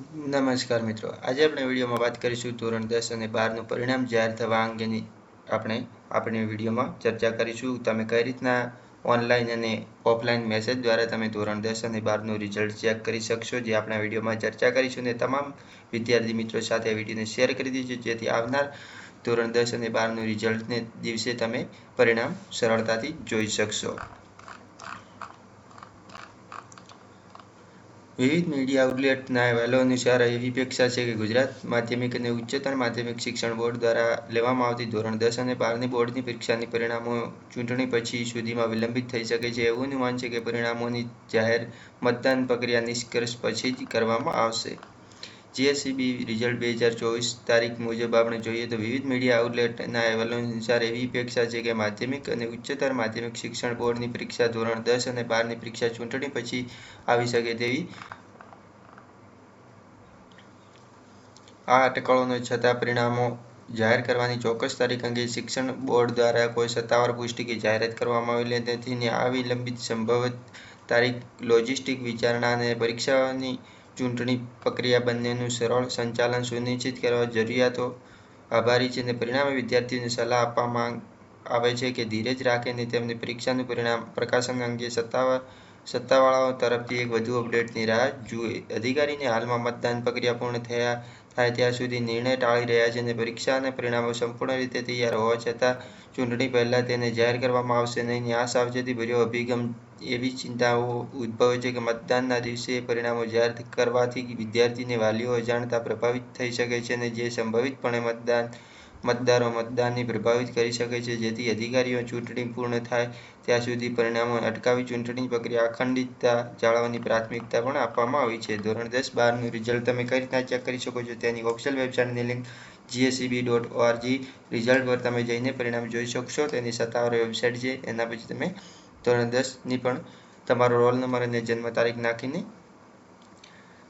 નમસ્કાર મિત્રો. આજે આપણે વિડીયોમાં વાત કરીશું ધોરણ દસ અને બારનું પરિણામ જાહેર થવા અંગેની. આપણે આપણી વિડીયોમાં ચર્ચા કરીશું તમે કઈ રીતના ઓનલાઈન અને ઓફલાઈન મેસેજ દ્વારા તમે ધોરણ દસ અને બારનું રિઝલ્ટ ચેક કરી શકશો જે આપણા વિડીયોમાં ચર્ચા કરીશું અને તમામ વિદ્યાર્થી મિત્રો સાથે વિડીયોને શેર કરી દીધું જેથી આવનાર ધોરણ દસ અને બારનું રિઝલ્ટને દિવસે તમે પરિણામ સરળતાથી જોઈ શકશો. વિવિધ મીડિયા આઉટલેટના અહેવાલો અનુસાર એવી અપેક્ષા છે કે ગુજરાત માધ્યમિક અને ઉચ્ચતર માધ્યમિક શિક્ષણ બોર્ડ દ્વારા લેવામાં આવતી ધોરણ દસ અને બારની બોર્ડની પરીક્ષાની પરિણામો ચૂંટણી પછી સુધીમાં વિલંબિત થઈ શકે છે એવું અનુમાન છે કે પરિણામોની જાહેર મતદાન પ્રક્રિયા નિષ્કર્ષ પછી જ કરવામાં આવશે. જીએસસીબી રિઝલ્ટ બે હજાર ચોવીસ તારીખ મુજબ આપણે જોઈએ તો વિવિધ મીડિયા આઉટલેટના અહેવાલો અનુસાર એવી અપેક્ષા છે કે માધ્યમિક અને ઉચ્ચતર માધ્યમિક શિક્ષણ બોર્ડની પરીક્ષા ધોરણ દસ અને બારની પરીક્ષા ચૂંટણી પછી આવી શકે તેવી આ અટકળોને છતાં પરિણામો જાહેર કરવાની ચોક્કસ તારીખ અંગે શિક્ષણ બોર્ડ દ્વારા કોઈ સત્તાવાર પુષ્ટિ કે જાહેરાત કરવામાં આવેલી નથી આ વિલંબિત સંભવિત તારીખ લોજિસ્ટિક વિચારણા અને પરીક્ષાની ચૂંટણી પ્રક્રિયા બંનેનું સરળ સંચાલન સુનિશ્ચિત કરવા જરૂરિયાતો આભારી છે અને પરિણામે વિદ્યાર્થીઓને સલાહ આપવામાં આવે છે કે ધીરજ રાખીને તેમની પરીક્ષાનું પરિણામ પ્રકાશન અંગે સત્તાવાર સત્તાવાળાઓ તરફથી એક વધુ અપડેટની રાહ જુએ. અધિકારીને હાલમાં મતદાન પ્રક્રિયા પૂર્ણ થયા થાય ત્યાં સુધી નિર્ણય ટાળી રહ્યા છે અને પરીક્ષા અને પરિણામો સંપૂર્ણ રીતે તૈયાર હોવા છતાં ચૂંટણી પહેલાં તેને જાહેર કરવામાં આવશે નહીં. આ સાવચેતીભર્યો અભિગમ એવી ચિંતાઓ ઉદ્ભવે છે કે મતદાનના દિવસે પરિણામો જાહેર કરવાથી વિદ્યાર્થીને વાલીઓ અજાણતા પ્રભાવિત થઈ શકે છે અને જે સંભવિતપણે મતદાન મતદારો મતદાનને પ્રભાવિત કરી શકે છે, જેથી અધિકારીઓ ચૂંટણી પૂર્ણ થાય ત્યાં સુધી પરિણામો અટકાવી ચૂંટણી પ્રક્રિયા અખંડિતતા જાળવવાની પ્રાથમિકતા પણ આપવામાં આવી છે. ધોરણ દસ બારનું રિઝલ્ટ તમે કઈ રીતના ચેક કરી શકો છો? તેની official વેબસાઇટની link GSCB dot ORG result પર તમે જઈને પરિણામ જોઈ શકશો. તેની સત્તાવાર વેબસાઇટ છે. એના પછી તમે ધોરણ દસની પણ તમારો રોલ નંબર અને જન્મ તારીખ નાખીને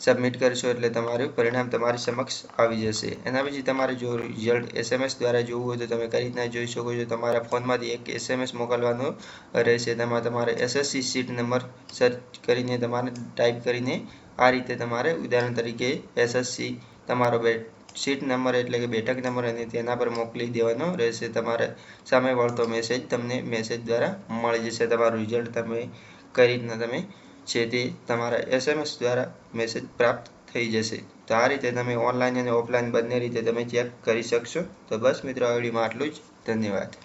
સબમિટ કરશો એટલે તમારું પરિણામ તમારી સમક્ષ આવી જશે. એના પછી તમારે જો રિઝલ્ટ એસએમએસ દ્વારા જોવું હોય તો તમે કઈ રીતના જોઈ શકો છો? તમારા ફોનમાંથી એક એસએમએસ મોકલવાનો રહેશે. તેમાં તમારે એસએસસી સીટ નંબર સર્ચ કરીને તમારે ટાઈપ કરીને આ રીતે તમારે ઉદાહરણ તરીકે એસએસસી તમારો બે સીટ નંબર એટલે કે બેઠક નંબર અને તેના પર મોકલી દેવાનો રહેશે. તમારે સામે વળતો મેસેજ તમને મેસેજ દ્વારા મળી જશે. તમારું રિઝલ્ટ તમે કઈ રીતના તમે તે તમારા એસએમએસ દ્વારા મેસેજ પ્રાપ્ત થઈ જશે. તો આ રીતે તમે ઓનલાઈન અને ઓફલાઈન બંને રીતે તમે ચેક કરી શકશો. તો બસ મિત્રો, આ વિડીયોમાં આટલું જ. ધન્યવાદ.